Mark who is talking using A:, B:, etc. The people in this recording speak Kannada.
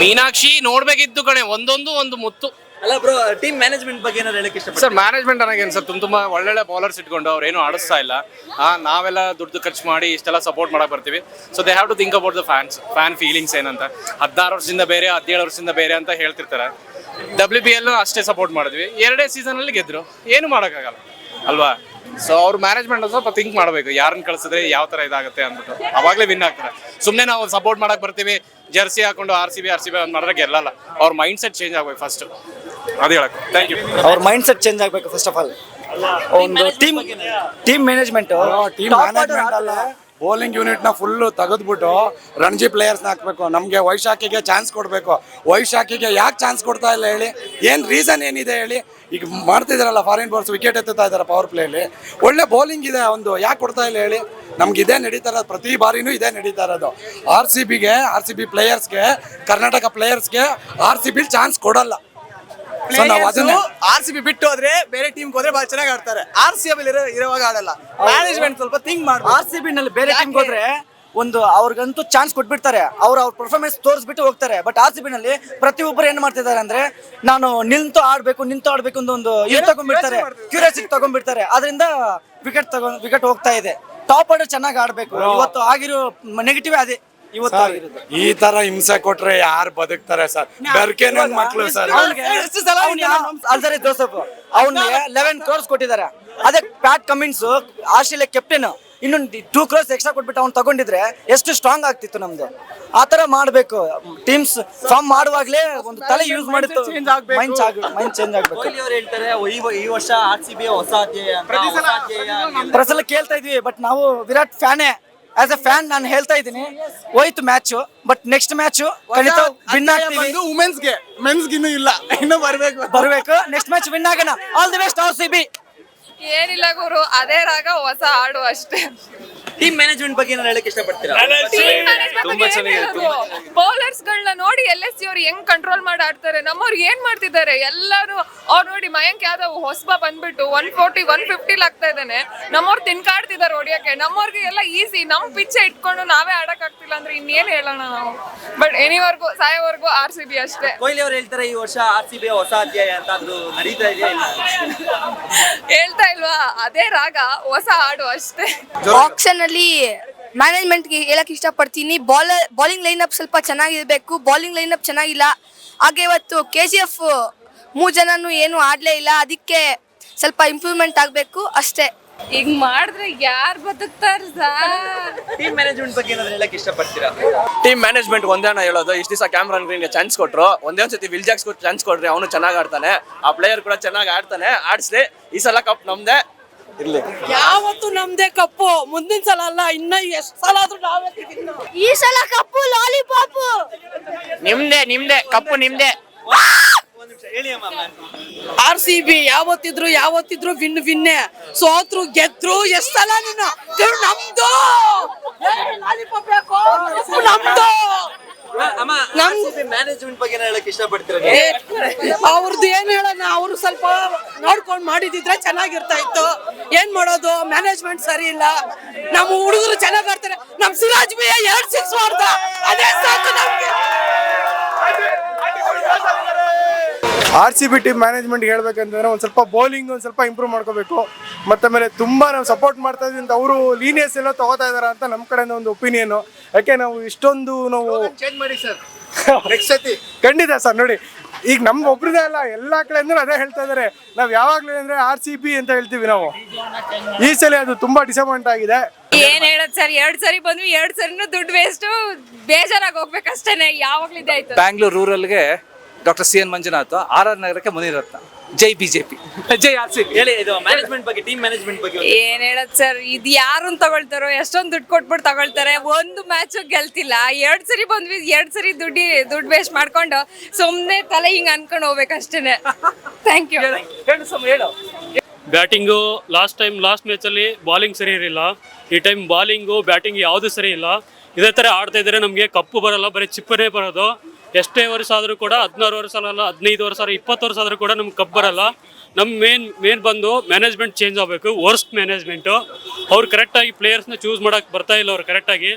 A: ಮೀನಾಕ್ಷಿ ನೋಡ್ಬೇಕಿತ್ತು ಕಣೆ ಒಂದೊಂದು ಒಂದು ಮುತ್ತು.
B: ಅಲ್ಲ ಬ್ರೋ ಟೀಮ್ ಮ್ಯಾನೇಜ್ಮೆಂಟ್ ಬಗ್ಗೆ ಏನಾದ್ರು ಹೇಳಕ್ ಇಷ್ಟ
A: ಸರ್ ಮ್ಯಾನೇಜ್ಮೆಂಟ್ ನನಗೇನು ಸರ್ ತುಂಬ ತುಂಬ ಒಳ್ಳೊಳ್ಳೆ ಬೌಲರ್ಸ್ ಇಟ್ಕೊಂಡು ಅವ್ರು ಏನು ಆಡಿಸ್ತಾ ಇಲ್ಲ. ಆ, ನಾವೆಲ್ಲ ದುಡ್ಡು ಖರ್ಚು ಮಾಡಿ ಇಷ್ಟೆಲ್ಲ ಸಪೋರ್ಟ್ ಮಾಡಕ್ ಬರ್ತೀವಿ. So they have to think about the fans fan feelings ಏನಂತ. ಹದಿನಾರು ವರ್ಷದಿಂದ ಬೇರೆ ಹದಿನೇಳು ವರ್ಷದಿಂದ ಬೇರೆ ಅಂತ ಹೇಳ್ತಿರ್ತಾರೆ. ಡಬ್ಲ್ಯೂ ಬಿ ಎಲ್ ಅಷ್ಟೇ ಸಪೋರ್ಟ್ ಮಾಡಿದ್ವಿ. ಎರಡೇ ಸೀಸನಲ್ಲಿ ಗೆದ್ರು. ಏನು ಮಾಡೋಕ್ಕಾಗಲ್ಲ. ಅಲ್ವಾ? ಸೊ ಅವ್ರ ಮ್ಯಾನೇಜ್ಮೆಂಟ್ ಸ್ವಲ್ಪ ಥಿಂಕ್ ಮಾಡಬೇಕು. ಯಾರನ್ನ ಕಳಿಸಿದ್ರೆ ಯಾವ ತರ ಇದಾಗುತ್ತೆ ಅಂದ್ಬಿಟ್ಟು. ಅವಾಗಲೇ ವಿನ್ ಆಗ್ತಾರೆ. ಸುಮ್ಮನೆ ನಾವು ಸಪೋರ್ಟ್ ಮಾಡಕ್ ಬರ್ತೀವಿ. ಜರ್ಸಿ ಹಾಕೊಂಡು R C B R C B ಅಂತ ಮಾಡಿದ್ರೆ ಗೆಲ್ಲಲ್ಲ. ಅವ್ರ ಮೈಂಡ್ ಸೆಟ್ ಚೇಂಜ್ ಆಗ್ಬೇಕು ಫಸ್ಟ್ ಅದು ಹೇಳಕ್. ಥ್ಯಾಂಕ್ ಯು
C: ಅವ್ರ ಮೈಂಡ್ ಸೆಟ್ ಚೇಂಜ್ ಆಗಬೇಕು ಫಸ್ಟ್ ಆಫ್ ಆಲ್ ಒಂದು team team management
D: team management ಅಲ್ಲ ಬೌಲಿಂಗ್ ಯೂನಿಟ್ನ ಫುಲ್ ತೆಗೆದ್ಬಿಟ್ಟು ರಣಜಿ ಪ್ಲೇಯರ್ಸ್ನ ಹಾಕ್ಬೇಕು. ನಮಗೆ ವೈಶಾಖಿಗೆ ಚಾನ್ಸ್ ಕೊಡಬೇಕು. ವೈಶಾಖಿಗೆ ಯಾಕೆ ಚಾನ್ಸ್ ಕೊಡ್ತಾ ಇಲ್ಲ ಹೇಳಿ? ಏನು ರೀಸನ್ ಏನಿದೆ ಹೇಳಿ? ಈಗ ಮಾಡ್ತಿದಾರಲ್ಲ ಫಾರಿನ್ ಬೋರ್ಸ್ ವಿಕೆಟ್ ಎತ್ತುತ್ತಾ ಇದ್ದಾರೆ ಪವರ್ ಪ್ಲೇಯಲ್ಲಿ ಒಳ್ಳೆ ಬೌಲಿಂಗ್ ಇದೆ ಒಂದು. ಯಾಕೆ ಕೊಡ್ತಾ ಇಲ್ಲ ಹೇಳಿ? ನಮ್ಗೆ ಇದೇ ನಡೀತಾ ಇರೋದು, ಪ್ರತಿ ಬಾರಿನೂ ಇದೇ ನಡೀತಾ ಇರೋದು. ಆರ್ ಸಿ ಬಿಗೆ ಆರ್ ಸಿ ಬಿ ಪ್ಲೇಯರ್ಸ್ಗೆ ಕರ್ನಾಟಕ ಪ್ಲೇಯರ್ಸ್ಗೆ ಆರ್ ಸಿ ಬಿ ಚಾನ್ಸ್ ಕೊಡಲ್ಲ.
E: ಆರ್ ಸಿ ಬಿ ಬಿಟ್ಟು ಹೋದ್ರೆ ಬೇರೆ ಟೀಮ್ ಹೋದ್ರೆ ಬಹಳ ಚೆನ್ನಾಗಿ ಆಡ್ತಾರೆ. ಆರ್ ಸಿ ಬಿ ಇರುವಾಗ ಆಡಲ್ಲ ಮ್ಯಾನೇಜ್ಮೆಂಟ್ ಸ್ವಲ್ಪ ಥಿಂಕ್ ಮಾಡ್ಬೇಕು.
C: ಆರ್ ಸಿ ಬಿ ನಲ್ಲಿ ಬೇರೆ ಟೀಮ್ ಹೋದ್ರೆ ಒಂದು ಅವ್ರಿಗಂತೂ ಚಾನ್ಸ್ ಕೊಟ್ಬಿಡ್ತಾರೆ. ಅವ್ರ ಅವ್ರ ಪರ್ಫಾರ್ಮೆನ್ಸ್ ತೋರಿಸ್ಬಿಟ್ಟು ಹೋಗ್ತಾರೆ. ಬಟ್ ಆರ್ ಸಿ ಬಿ ನಲ್ಲಿ ಪ್ರತಿಯೊಬ್ಬರು ಏನ್ ಮಾಡ್ತಿದ್ದಾರೆ ಅಂದ್ರೆ ನಾನು ನಿಂತು ಆಡ್ಬೇಕು ನಿಂತು ಆಡ್ಬೇಕು ಅಂತ ಒಂದು ಇದು ತಗೊಂಡ್ಬಿಡ್ತಾರೆ. ಕ್ಯೂರಿಯಾಸಿಟಿ ತಗೊಂಡ್ಬಿಡ್ತಾರೆ. ಅದರಿಂದ ವಿಕೆಟ್ ತಗೊಂಡ್ ವಿಕೆಟ್ ಹೋಗ್ತಾ ಇದೆ. ಟಾಪ್ ಆರ್ಡರ್ ಚೆನ್ನಾಗಿ ಆಡ್ಬೇಕು. ಇವತ್ತು ಆಗಿರೋ ನೆಗೆಟಿವ್ ಅದೇ. ಇವತ್ತು
D: ಈ ತರ ಹಿಂಸೆ ಕೊಟ್ರೆ ಯಾರು ಬದುಕ್ತಾರೆ ಸರ್? ಬೆರ್ಕೆ ಮಕ್ಳು ಸರ್.
C: ಅವ್ನಿಗೆ ಅಲ್ಸರಿ ಜೋಸಫ್ ಅವ್ನಿಗೆ ಲೆವೆನ್ ಕ್ರೋರ್ಸ್ ಕೊಟ್ಟಿದ್ದಾರೆ. ಅದೇ ಪ್ಯಾಟ್ ಕಮಿನ್ಸ್ ಆಸ್ಟ್ರೇಲಿಯಾ ಕೆಪ್ಟನ್ ಇನ್ನೊಂದು ಟೂ ಕ್ರೋರ್ಸ್ ಎಕ್ಸ್ಟ್ರಾ ಕೊಟ್ಬಿಟ್ಟು ಅವ್ನು ತಗೊಂಡಿದ್ರೆ ಎಷ್ಟು ಸ್ಟ್ರಾಂಗ್ ಆಗ್ತಿತ್ತು ನಮ್ದು. ಆ ತರ ಮಾಡ್ಬೇಕು. ಟೀಮ್ಸ್ ಫಾರ್ಮ್ ಮಾಡುವಾಗ್ಲೇ ಒಂದು ತಲೆ ಯೂಸ್ ಮಾಡಿತ್ತು. ಮೈಂಡ್ ಮೈಂಡ್ ಚೇಂಜ್ ಆಗ್ಬೇಕು.
B: ಕೊಹ್ಲಿ ಅವ್ರು ಹೇಳ್ತಾರೆ ಈ ವರ್ಷ ಆರ್ ಸಿ ಬಿ ಹೊಸ.
C: ಪ್ರಸಲ ಕೇಳ್ತಾ ಇದ್ವಿ ಬಟ್ ನಾವು ವಿರಾಟ್ ಫ್ಯಾನೇ. ಆಸ್ ಎ ಫ್ಯಾನ್ ನಾನು ಹೇಳ್ತಾ ಇದ್ದೀನಿ ಹೋಯ್ತು ಮ್ಯಾಚ್ ಬಟ್ ನೆಕ್ಸ್ಟ್ ಮ್ಯಾಚ್ ಖಂಡಿತ ವಿನ್ ಆಗ್ತೀವಿ.
E: ಮೆನ್ಸ್ಗೆ ಇನ್ನೂ ಇಲ್ಲ ಇನ್ನೂ ಬರ್ಬೇಕು.
C: ಬರ್ಬೇಕು. ನೆಕ್ಸ್ಟ್ ಮ್ಯಾಚ್ ವಿನ್ ಆಗೋಣ. All the best R C B
F: ಏನಿಲ್ಲ ಗುರು ಅದೇ ರಾಗ ಹೊಸ ಹಾಡು ಅಷ್ಟೇ.
B: ಟೀಮ್ ಮ್ಯಾನೇಜ್ಮೆಂಟ್ ಬಗ್ಗೆ ಏನಾದ್ರು ಹೇಳಕ್ ಇಷ್ಟಪಡ್ತೀರಾ?
F: ಬೌಲರ್ಸ್ ಗಳನ್ನ ನೋಡಿ ಎಲ್ ಎಸ್ ಸಿ ಅವ್ರು ಹೆಂಗ್ ಕಂಟ್ರೋಲ್ ಮಾಡಿ ಆಡ್ತಾರೆ. ನಮ್ಮವ್ರು ಏನ್ ಮಾಡ್ತಿದ್ದಾರೆ? ಎಲ್ಲಾರು ಅವ್ರು ಮಯಾಂಕ್ ಯಾದವ್ ಹೊಸಬ ಬಂದ್ಬಿಟ್ಟು ಒನ್ ಫೋರ್ಟಿ ಒನ್ ಫಿಫ್ಟಿ ಆಗ್ತಾ ಇದ್ದಾನೆ. ನಮ್ಮವ್ರು ತಿನ್ಕಾಡ್ತಿದ್ದಾರೆ ಹೊಡಿಯಕ್ಕೆ. ನಮ್ಮವ್ರಿಗೆ ಎಲ್ಲ ಈಸಿ ನಮ್ ಪಿಚ್ಚೆ ಇಟ್ಕೊಂಡು ನಾವೇ ಆಡಕ್ ಆಗ್ತಿಲ್ಲ ಅಂದ್ರೆ ಇನ್ನೇನ್ ಹೇಳೋಣ ನಾವು? ಬಟ್ ಎನಿವರೆಗೂ ಸಾಯೋವರೆಗೂ ಆರ್ ಸಿ ಬಿ ಅಷ್ಟೇ.
B: ಕೊಹ್ಲಿ ಅವ್ರು ಹೇಳ್ತಾರೆ ಈ ವರ್ಷ ಆರ್ ಸಿ ಬಿ ಹೊಸ ಅಧ್ಯಾಯ ಅಂತ ಅದು ನಡೀತಾ ಇದೆಯಾ ಇಲ್ಲ?
F: ಹೇಳ್ತಾ ಇಲ್ವಾ? ಅದೇ ರಾಗ ಹೊಸ ಹಾಡು ಅಷ್ಟೇ.
G: ಆಪ್ಷನ್ ಅಲ್ಲಿ ಮ್ಯಾನೇಜ್ಮೆಂಟ್ಗೆ ಹೇಳಕ್ ಇಷ್ಟಪಡ್ತೀನಿ. ಬಾಲರ್ ಬಾಲಿಂಗ್ ಅಪ್ ಸ್ವಲ್ಪ ಚೆನ್ನಾಗಿರ್ಬೇಕು. ಬಾಲಿಂಗ್ ಅಪ್ ಚೆನ್ನಾಗಿಲ್ಲ. ಹಾಗೆ ಇವತ್ತು ಕೆ ಜಿ ಎಫ್ ಮೂರು ಜನನು ಏನು ಆಡಲೇ ಇಲ್ಲ ಅದಕ್ಕೆ ಸ್ವಲ್ಪ ಇಂಪ್ರೂವ್ಮೆಂಟ್ ಆಗಬೇಕು ಅಷ್ಟೇ.
F: ಈಗ ಮಾಡಿದ್ರೆ ಯಾರ್ ಬದುಕ್ತಾರ ಸರ್
B: ಟೀಮ್ ಮ್ಯಾನೇಜ್ಮೆಂಟ್ ಬಗ್ಗೆ ಏನಾದ್ರು ಹೇಳಕ್ ಇಷ್ಟಪಡ್ತೀರಾ?
H: ಟೀಮ್ ಮ್ಯಾನೇಜ್ಮೆಂಟ್ ಒಂದೇ ಅಣ್ಣ ಹೇಳೋದು ಇಷ್ಟು ದಿವಸ ಕ್ಯಾಮ್ರಾನ್ ಗ್ರೀನ್ಗೆ ಚಾನ್ಸ್ ಕೊಟ್ಟರು ಒಂದೇ ಒಂದ್ಸತಿ ವಿಲ್ ಜಾಕ್ಸ್ ಕೊಟ್ಟು ಚಾನ್ಸ್ ಕೊಡ್ರಿ ಅವನು ಚೆನ್ನಾಗಿ ಆಡ್ತಾನೆ ಆ ಪ್ಲೇಯರ್ ಕೂಡ ಚೆನ್ನಾಗಿ ಆಡ್ತಾನೆ ಆಡಿಸ್ಲಿ ಈ ಸಲ ಕಪ್ ನಮ್ದೇ. ಇರ್ಲಿ.
I: ಯಾವತ್ತು ನಮ್ದೇ ಕಪ್ಪು ಮುಂದಿನ ಸಲ ಅಲ್ಲ ಇನ್ನ ಎಷ್ಟು ಸಲ ಆದ್ರೂ ನಾವೇ
G: ಈ ಸಲ ಕಪ್ಪು ಲಾಲಿಪಾಪು
H: ನಿಮ್ದೇ ನಿಮ್ದೇ ಕಪ್ಪು ನಿಮ್ದೇ
B: ಒಂದ್ ನಿಮಿಷ ಹೇಳಿ ಅಮ್ಮ
I: ಆರ್ ಸಿ ಬಿ ಯಾವತ್ತಿದ್ರು ಯಾವತ್ತಿದ್ರು ವಿನ್ ವಿನ್ನೆ. ಸೋತ್ರು ಗೆದ್ರು ಎಷ್ಟಲ್ಲ ನಿನ್ನ ನೀನು? ನಮ್ದು! ನಮ್ದು!
B: ಮ್ಯಾನೇಜ್ಮೆಂಟ್ ಬಗ್ಗೆ ಹೇಳಕ್ ಇಷ್ಟಪಡ್ತೀರಾ
I: ಅವ್ರದ್ದು ಏನ್ ಹೇಳೋಣ? ಅವ್ರು ಸ್ವಲ್ಪ ನೋಡ್ಕೊಂಡ್ ಮಾಡಿದಿದ್ರೆ ಚೆನ್ನಾಗಿರ್ತಾ ಇತ್ತು. ಏನ್ ಮಾಡೋದು? ಮ್ಯಾನೇಜ್ಮೆಂಟ್ ಸರಿ ಇಲ್ಲ. ನಮ್ಮ ಹುಡುಗರು ಚೆನ್ನಾಗ್ ಆಡ್ತಾರೆ. ನಮ್ ಸಿರಾಜ್ ಬಿ ಎರಡ್ ಸಿಕ್ಸ್ ಮಾಡ್ದ. ಅದೇ ಸಾಕು ನಮ್ಗೆ.
J: R C B team management ಹೇಳ್ಬೇಕಂತಂದ್ರೆ ಒಂದು ಸ್ವಲ್ಪ ಬೌಲಿಂಗ್ ಒಂದು ಸ್ವಲ್ಪ ಇಂಪ್ರೂವ್ ಮಾಡ್ಕೋಬೇಕು. ಮತ್ತೆ ಆಮೇಲೆ ತುಂಬ ನಾವು ಸಪೋರ್ಟ್ ಮಾಡ್ತಾ ಇದ್ವಿ ಅಂತ ಅವರು ಲೀನಿಯಸ್ ಎಲ್ಲ ತಗೋತಾ ಇದಾರ ಅಂತ ನಮ್ಮ ಕಡೆಯಿಂದ ಒಂದು ಒಪಿನಿಯನ್ ಯಾಕೆ ನಾವು ಇಷ್ಟೊಂದು ನಾವು
E: ಚೇಂಜ್ ಮಾಡಿ ಸರ್ ನೆಕ್ಸ್ಟ್ ಸತಿ.
J: ಖಂಡಿತ ಸರ್ ನೋಡಿ ಈಗ ನಮ್ಗೆ ಒಬ್ರದೇ ಅಲ್ಲ ಎಲ್ಲ ಅಂದ್ರೆ ಅದೇ ಹೇಳ್ತಾ ಇದ್ದಾರೆ ನಾವು ಯಾವಾಗಲೂ ಅಂದ್ರೆ ಆರ್ ಸಿ ಬಿ ಅಂತ ಹೇಳ್ತೀವಿ ನಾವು. ಈ ಸಲ ಅದು ತುಂಬಾ ಡಿಸಪಾಯಿಂಟ್ ಆಗಿದೆ.
F: ಏನ್ ಹೇಳದ್ ಸರ್ ಎರಡ್ ಸರಿ ಬಂದ್ವಿ ಎರಡ್ ಸರಿನೂ ದುಡ್ಡು ವೇಸ್ಟ್ ಬೇಜಾರಾಗಿ ಹೋಗ್ಬೇಕಷ್ಟೇನೆ ಯಾವಾಗ್ಲೂ ಇದೇ ಆಯ್ತು.
H: Bangalore ರೂರಲ್ಗೆ doctor C N Manjunath R R ನಗರಕ್ಕೆ ಮುನಿರತ್ನ ಜೈ ಬಿಜೆಪಿ. ಜೈ ಆರ್ ಸಿ
B: ಹೇಳಿ ಇದು ಮ್ಯಾನೇಜ್ಮೆಂಟ್ ಬಗ್ಗೆ ಟೀಮ್ ಮ್ಯಾನೇಜ್ಮೆಂಟ್ ಬಗ್ಗೆ
F: ಏನ್ ಹೇಳತ್ ಸರ್ ಇದು ಯಾರನ್ನ ತಗೊಳ್ತಾರೋ ಎಷ್ಟೊಂದು ದುಡ್ಡು ಕೊಟ್ಬಿಟ್ಟು ತಗೊಳ್ತಾರೆ. ಒಂದು ಮ್ಯಾಚ್ ಗೆಲ್ತಿಲ್ಲ. ಎರಡ್ ಸರಿ ಬಂದ್ವಿ ಎರಡ್ ಸರಿ ದುಡ್ಡಿ ದುಡ್ಡು ವೇಸ್ಟ್ ಮಾಡ್ಕೊಂಡು ಸುಮ್ನೆ ತಲೆ ಹಿಂಗ್ ಅನ್ಕೊಂಡು ಹೋಗ್ಬೇಕಷ್ಟೇನೆ ಥ್ಯಾಂಕ್ ಯು
H: ಹೇಳು
K: ಬ್ಯಾಟಿಂಗು ಲಾಸ್ಟ್ ಟೈಮ್ ಲಾಸ್ಟ್ ಮ್ಯಾಚಲ್ಲಿ ಬಾಲಿಂಗ್ ಸರಿ ಇರಲಿಲ್ಲ. ಈ ಟೈಮ್ ಬಾಲಿಂಗು ಬ್ಯಾಟಿಂಗ್ ಯಾವುದು ಸರಿ ಇಲ್ಲ. ಇದೇ ಥರ ಆಡ್ತಾ ಇದ್ರೆ ನಮಗೆ ಕಪ್ಪು ಬರಲ್ಲ ಬರೀ ಚಿಪ್ಪನೇ ಬರೋದು. ಎಷ್ಟೇ ವರ್ಷ ಆದರೂ ಕೂಡ ಹದಿನಾರು ವರ್ಷ ಅಲ್ಲ, ಹದಿನೈದು ವರ್ಷ ಆದ್ರೆ ಇಪ್ಪತ್ತು ವರ್ಷ ಆದರೂ ಕೂಡ ನಮ್ಗೆ ಕಪ್ ಬರಲ್ಲ. ನಮ್ಮ ಮೇನ್ ಮೇನ್ ಬಂದು ಮ್ಯಾನೇಜ್ಮೆಂಟ್ ಚೇಂಜ್ ಆಗಬೇಕು ವರ್ಸ್ಟ್ ಮ್ಯಾನೇಜ್ಮೆಂಟು ಅವ್ರು ಕರೆಕ್ಟಾಗಿ ಪ್ಲೇಯರ್ಸ್ನ ಚೂಸ್ ಮಾಡೋಕ್ಕೆ ಬರ್ತಾ ಇಲ್ಲ ಅವ್ರು ಕರೆಕ್ಟಾಗಿ